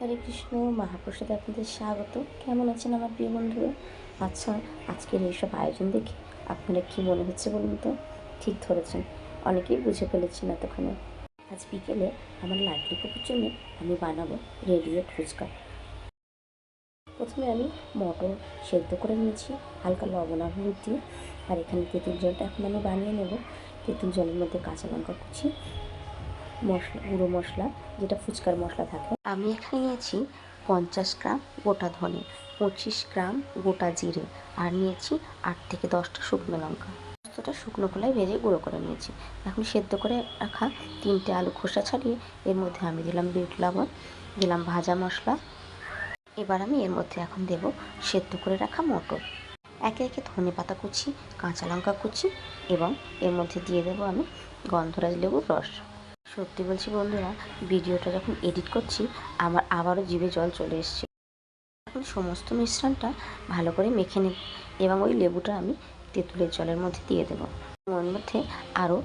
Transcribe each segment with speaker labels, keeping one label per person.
Speaker 1: হরে কৃষ্ণ, মহাপ্রসাদে আপনাদের স্বাগত। কেমন আছেন আমার প্রিয় বন্ধুরা? আচ্ছা আজকের এইসব আয়োজন দেখে আপনারা কি মনে হচ্ছে বলুন তো? ঠিক ধরেছেন। অনেকেই বুঝে ফেলেছেন এতক্ষণে। আজ বিকেলে আমার লাড্ডু কুকুর জন্য আমি বানাবো রেডিমেড ফুচকা। প্রথমে আমি মটর সেদ্ধ করে নিয়েছি, হালকা লবণ আর হলুদ দিয়ে। আর এখানে তেঁতুল জলটা এখন আমি বানিয়ে নেব। তেঁতুল জলের মধ্যে কাঁচা লঙ্কা কুচি মশলা, গুঁড়ো মশলা, যেটা ফুচকার মশলা থাকে। আমি এখানে নিয়েছি পঞ্চাশ গ্রাম গোটা ধনে, পঁচিশ গ্রাম গোটা জিরে আর নিয়েছি আট থেকে দশটা শুকনো লঙ্কা। সমস্তটা শুকনো কলাই ভেজে গুঁড়ো করে নিয়েছি। এখন সেদ্ধ করে রাখা তিনটে আলু খোসা ছাড়িয়ে এর মধ্যে আমি দিলাম বিট লবণ, দিলাম ভাজা মশলা। এবার আমি এর মধ্যে এখন দেব সেদ্ধ করে রাখা মটর। একে একে ধনে পাতা কুচি, কাঁচা লঙ্কা কুচি এবং এর মধ্যে দিয়ে দেবো আমি গন্ধরাজ লেবুর রস। সত্যি বলছি বন্ধুরা, ভিডিওটা যখন এডিট করছি, আমার আবারও জিভে জল চলে এসছে। এখন সমস্ত মিশ্রণটা ভালো করে মেখে নেব এবং ওই লেবুটা আমি তেঁতুলের জলের মধ্যে দিয়ে দেবো। ওর মধ্যে আরও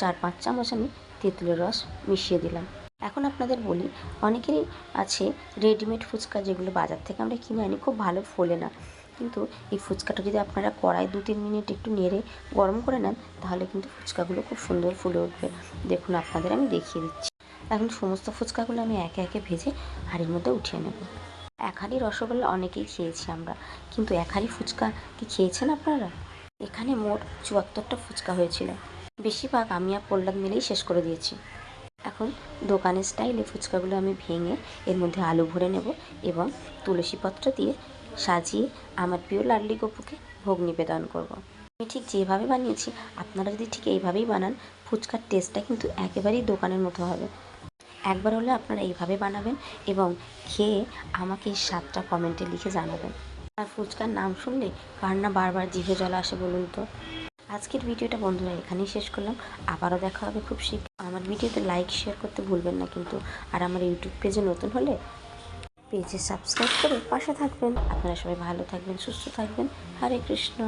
Speaker 1: চার পাঁচ চামচ আমি তেঁতুলের রস মিশিয়ে দিলাম। এখন আপনাদের বলি, অনেকেরই আছে রেডিমেড ফুচকা যেগুলো বাজার থেকে আমরা কিনে আনি, খুব ভালো ফোলে না। কিন্তু এই ফুচকাটা যদি আপনারা কড়াই দু তিন মিনিট একটু নেড়ে গরম করে নেন, তাহলে কিন্তু ফুচকাগুলো খুব সুন্দর ফুলে উঠবে। দেখুন, আপনাদের আমি দেখিয়ে দিচ্ছি। এখন সমস্ত ফুচকাগুলো আমি একে একে ভেজে হাঁড়ির মধ্যে উঠিয়ে নেব। এক হাঁড়ি রসগোল্লা অনেকেই খেয়েছি আমরা, কিন্তু এক হাঁড়ি ফুচকা কি খেয়েছেন আপনারা? এখানে মোট চুয়াত্তরটা ফুচকা হয়েছিল। বেশিরভাগ আমি আর প্রহ্লাদ মিলেই শেষ করে দিয়েছি। এখন দোকানের স্টাইলে ফুচকাগুলো আমি ভেঙে এর মধ্যে আলু ভরে নেব এবং তুলসী পত্র দিয়ে সাজিয়ে আমার প্রিয় লাডলি গপুকে ভোগ নিবেদন করব। আমি ঠিক যেভাবে বানিয়েছি, আপনারা যদি ঠিক এইভাবেই বানান, ফুচকার টেস্টটা কিন্তু একেবারেই দোকানের মতো হবে। একবার হলে আপনারা এইভাবে বানাবেন এবং খেয়ে আমাকে এই স্বাদটা কমেন্টে লিখে জানাবেন। আর ফুচকার নাম শুনলে কার না বারবার জিভে জল আসে বলুন তো? আজকের ভিডিওটা বন্ধুরা এখানেই শেষ করলাম। আবারও দেখা হবে খুব শীঘ্র। আমার ভিডিওতে লাইক শেয়ার করতে ভুলবেন না কিন্তু। আর আমার ইউটিউব পেজে নতুন হলে পেজে সাবস্ক্রাইব করে পাশে থাকবেন। আপনারা সবাই ভালো থাকবেন সুস্থ থাকবেন। হরে কৃষ্ণ।